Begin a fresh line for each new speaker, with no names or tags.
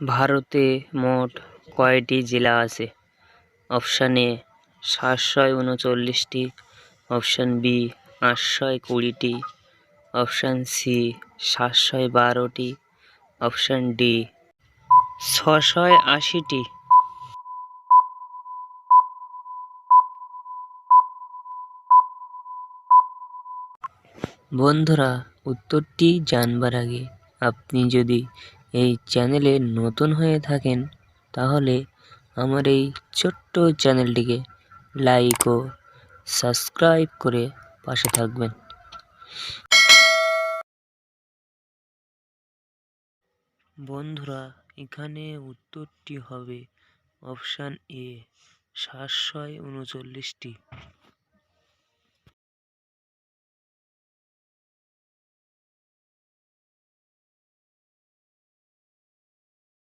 ভারতে মোট কয়টি জেলা আছে? অপশান এ সাতশয় উনচল্লিশটি। অপশান বি আটশয় কুড়িটি। অপশান সি সাতশয় বারোটি। অপশান ডি ছশয় আশিটি। বন্ধুরা, উত্তরটি জানবার আগে আপনি যদি এই চ্যানেলে নতুন হয়ে থাকেন, তাহলে আমার এই ছোট্ট চ্যানেলটিকে লাইক ও সাবস্ক্রাইব করে পাশে থাকবেন। বন্ধুরা, এখানে উত্তরটি হবে অপশান এ সাতশয় উনচল্লিশটি।